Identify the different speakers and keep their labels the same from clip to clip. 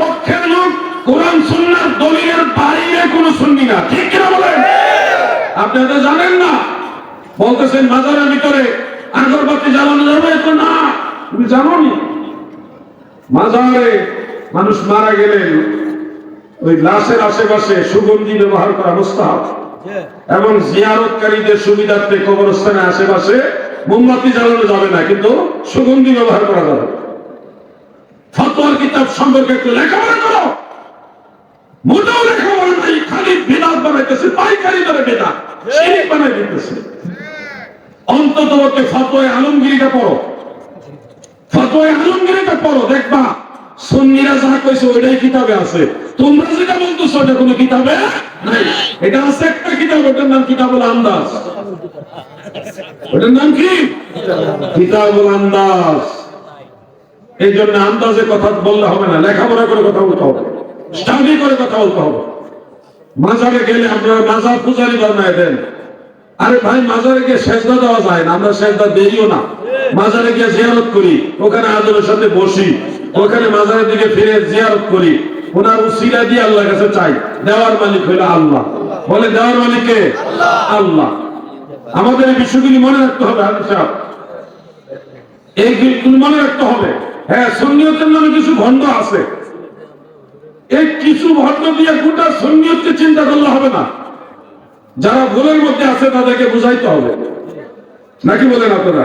Speaker 1: পক্ষের লোক কোরআন সুন্নার দলিলের বাইরে কোন সুন্নি না। ঠিক কিনা বলেন? আপনি তো জানেন না। বলতেছেন মাজারের ভিতরে আগরবাতি জ্বালানো যাবে? তো না। তুমি জানো নি মাজারে মানুষ মারা গেলে ওই লাশের আশেপাশে সুগন্ধি ব্যবহার করা মুস্তাহাব এবং জিয়ারতকারীদের সুবিধার্থে কবরস্থানের আশেপাশে মোমবাতি জ্বালানো যাবে না, কিন্তু সুগন্ধি ব্যবহার করা যাবে। ফতোয়ার কিতাব সম্পর্কে একটু লেখাপড়া করো। মোটেও লেখাপড়া নাই খালি বেদাত বানাইতেছে পাইকারি ধরে বেদাত। শিরিক বানাই দিতেছে। অন্তত পক্ষে ফতোয় আলমগিরিটা পড়ো। ফতোয় আলমগিরিটা পড়ো দেখবা সুন্নিরা যা কইছে ওইটাই কিতাবে আছে। তোমরা যেটা বলতেছো ওটা কোনো কিতাবে নাই। এটা আছে একটা কিতাব ওটার নাম কিতাবুল আন্দাজ। ওটার নাম কি? কিতাবুল আন্দাজ। এই জন্য আন্দাজে কথা বললে হবে না, লেখাপড়া করে কথা বলতে হবে স্টাডি করে কথা বলতে হবে। মাজারে গেলে আপনারা মাজার পূজারি বানায় দেন। আরে ভাই, মাজারে গিয়ে সেজদা দেওয়া যায় না, আমরা সেজদা দেইও না। মাজারে গিয়ে জিয়ারত করি, ওখানে আদরের সাথে বসি, ওখানে মাজারের দিকে ফিরে জিয়ারত করি। ওনার উসিলা দিয়ে আল্লাহর কাছে চাই, দেওয়ার মালিক হইল আল্লাহ। বলে, দেওয়ার মালিক কে? আল্লাহ। আমাদের এই বিষয়গুলি মনে রাখতে হবে হাজির সাহেব। এইগুলি মনে রাখতে হবে। হ্যাঁ নামে কিছু ভণ্ড আছে। এই কিছু ভণ্ড দিয়ে গোটা চিন্তা করলে হবে না। যারা ভুলের মধ্যে আছে, তাদেরকে বুঝাইতে হবে। নাকি বলেন আপনারা?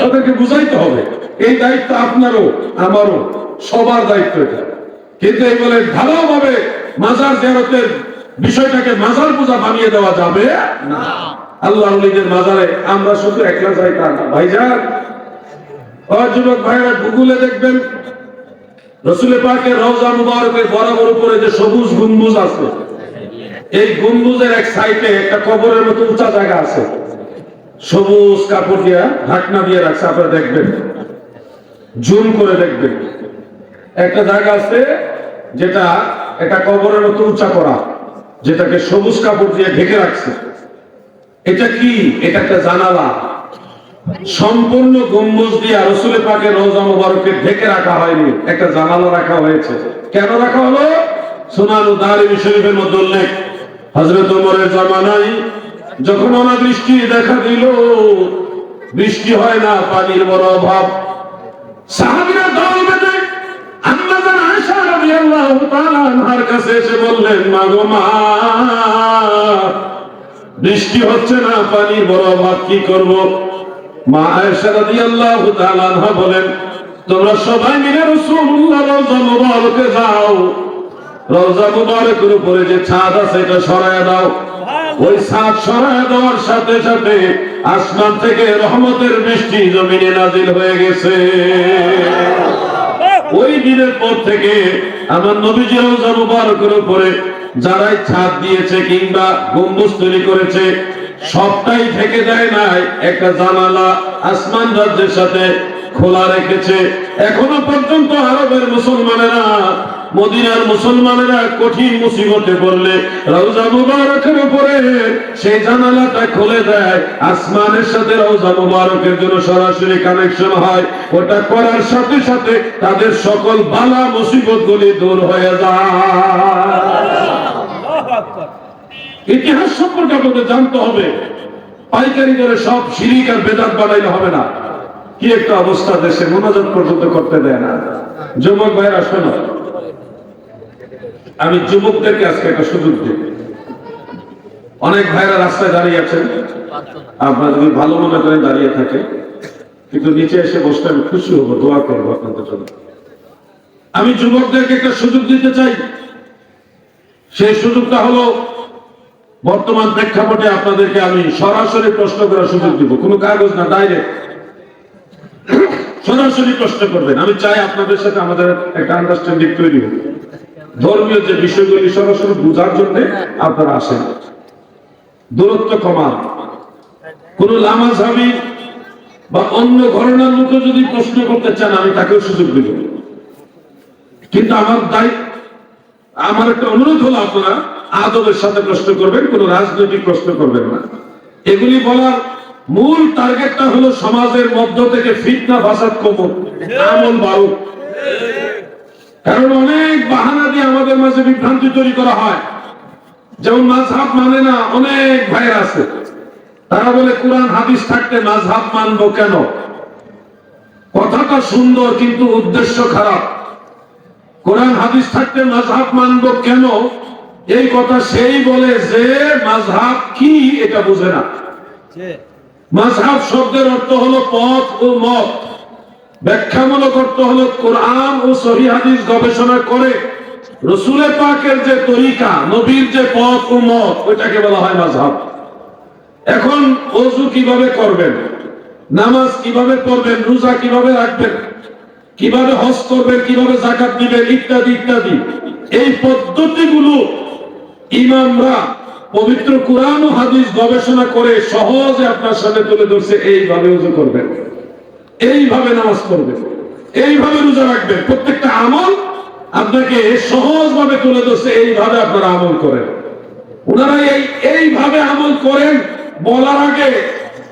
Speaker 1: তাদেরকে বুঝাইতে হবে। এই দায়িত্ব আপনারও, আমারও, সবার দায়িত্ব এটা। কিন্তু এই বলে ঢালাও মাজার জিয়ারতের বিষয়টাকে মাজার পূজা বানিয়ে দেওয়া যাবে না। আল্লাহ মাজারে আমরা শুধু একলা যাই তা ভাইজান যুবক ভাইরা গুগলে দেখবেন রসুলের পাকের রওজা মুবারকের বরাবর উপরে যে সবুজ গম্বুজ আছে, এই গম্বুজের এক সাইডে একটা কবরের মতো উঁচা জায়গা আছে। সবুজ কাপড় দিয়া ঢাকনা দিয়ে রাখছে, আপনারা দেখবেন। জুম করে দেখবেন। একটা জায়গা আছে যেটা একটা কবরের মতো উঁচা করা, যেটাকে সবুজ কাপড় দিয়ে ঢেকে রাখছে। এটা কি? এটা একটা জানালা। সম্পূর্ণ গম্বুজ দিয়ে রসুল পাকে রোজা মুবারককে ঢেকে রাখা হয়নি, একটা জানালা রাখা হয়েছে। কেন রাখা হলো? সুনানু দারিমি শরীফের মধ্যে উল্লেখ। হজরত ওমরের জামানায় যখন অনাবৃষ্টি দেখা দিল, বৃষ্টি হয় না, পানির বড় অভাব। সাহাবীরা দল বেঁধে আম্মা জান আয়েশা রাদিয়াল্লাহু তাআলা আনহার কাছে এসে বললেন, মা গো মা, বৃষ্টি হচ্ছে না, পানির বড় অভাব, কি করব? মা আয়েশা রাদিয়াল্লাহু তাআলা বলেন তোমরা সবাই মিলে রাসূলুল্লাহ রওজা মুবারকে যাও। রওজা মুবারকের উপরে যে ছাদ আছে এটা সরায় দাও। ওই ছাদ সরায় দেওয়ার সাথে সাথে আসমান থেকে রহমতের বৃষ্টি জমিনে নাজিল হয়ে গেছে। ওই দিনের পর থেকে আমার নবীজি রওজা মুবারকের উপরে যারাই ছাদ দিয়েছে কিংবা গম্বুজ তৈরি করেছে সবটাই ঢেকে দেয় নাই। একটা জানালা আসমান রাজ্যের সাথে খোলা রেখেছে। এখনও পর্যন্ত আরবের মুসলমানেরা, মদিনার মুসলমানেরা কঠিন মুসিবতে পড়লে রওজা মুবারকের উপরে সেই জানালাটা খুলে দেয়। আসমানের সাথে রওজা মুবারকের জন্য সরাসরি কানেকশন হয়। ওটা করার সাথে সাথে তাদের সকল বালা মুসিবত গুলি দূর হয়ে যায়। ইতিহাস সম্পর্কে আপনাদের জানতে হবে, পাইকারি করে সব শিরিক আর বেদাত বানাইলে হবে না। কি একটা অবস্থা দেশে, মোনাজাত পর্যন্ত করতে দেয় না। যুবক ভাইরা শোনো। আমি যুবকদেরকে আজকে একটা সুযোগ দিই। অনেক ভাইরা রাস্তায় দাঁড়িয়ে আছেন আপনারা যদি ভালো মনে করেন দাঁড়িয়ে থাকে। কিন্তু নিচে এসে বসতে আমি খুশি হব, দোয়া করব আপনাদের জন্য। আমি যুবকদেরকে একটা সুযোগ দিতে চাই। সেই সুযোগটা হলো বর্তমান প্রেক্ষাপটে আপনাদেরকে আমি সরাসরি প্রশ্ন করার সুযোগ দিব। কোনো কাগজ না ডাইরেক্ট সরাসরি প্রশ্ন করবেন। আমি চাই আপনাদের সাথে আমাদের একটা আন্ডারস্ট্যান্ডিং তৈরি হোক। ধর্মীয় যে বিষয়গুলি সরাসরি বোঝার জন্য আপনারা আসেন। দূরত্ব কমান কোন লামাঝাবি বা অন্য ঘটনার লোকে যদি প্রশ্ন করতে চান, আমি তাকেও সুযোগ দিব। কিন্তু আমার দায়িত্ব আমার একটা অনুরোধ হলো আপনারা আদবের সাথে প্রশ্ন করবেন, কোন রাজনৈতিক প্রশ্ন করবেন না। এগুলি বলার মূল টার্গেটটা হলো সমাজের মধ্য থেকে ফিতনা, ফাসাদ কমুক আমল কারণ অনেক বাহানা দিয়ে আমাদের মাঝে বিভ্রান্তি তৈরি করা হয়। যেমন মাঝহাব মানে না, অনেক ভাইয়ের আছে। তারা বলে, কোরআন, হাদিস থাকতে মাঝহাব মানবো কেন? কথাটা সুন্দর, কিন্তু উদ্দেশ্য খারাপ। কোরআন হাদিস থাকতে মাঝহাব মানবো কেন? এই কথা সেই বলে যে মাঝহাব কি এটা বুঝে না। মাঝহাব শব্দের অর্থ হলো পথ ও মত। ব্যাখ্যামূলক অর্থ হলো কোরআন ও সহি হাদিস গবেষণা করে রসুলে পাকের যে তরিকা নবীর যে পথ ও মত ওইটাকে বলা হয় মাঝহাব এখন অজু কীভাবে করবেন? নামাজ কীভাবে পড়বেন? রোজা কীভাবে রাখবেন? কীভাবে হজ করবেন, কীভাবে জাকাত দিবেন, ইত্যাদি ইত্যাদি। এই পদ্ধতিগুলো ইমামরা পবিত্র কোরআন হাদিস গবেষণা করে সহজে আপনার সামনে তুলে ধরছে, এইভাবে উজু করবেন। এইভাবে নামাজ পড়বেন। এইভাবে রোজা রাখবেন। প্রত্যেকটা আমল আপনাকে সহজভাবে তুলে ধরছে, এইভাবে আপনারা আমল করেন। ওনারা এই এইভাবে আমল করেন বলার আগে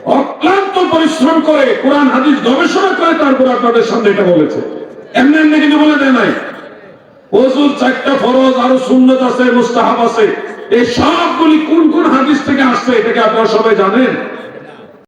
Speaker 1: অক্লান্ত পরিশ্রম করে কোরআন, হাদিস গবেষণা করে তারপর আপনাদের সামনে এটা বলেছে। এমনি এমনি কিন্তু বলে দেয় নাই। ওজুর চারটা ফরজ, আরও সুন্নত আছে, মুস্তাহাব আছে। এই সবগুলি কোন কোন হাদিস থেকে আসছে, এটাকে আপনারা সবাই জানেন?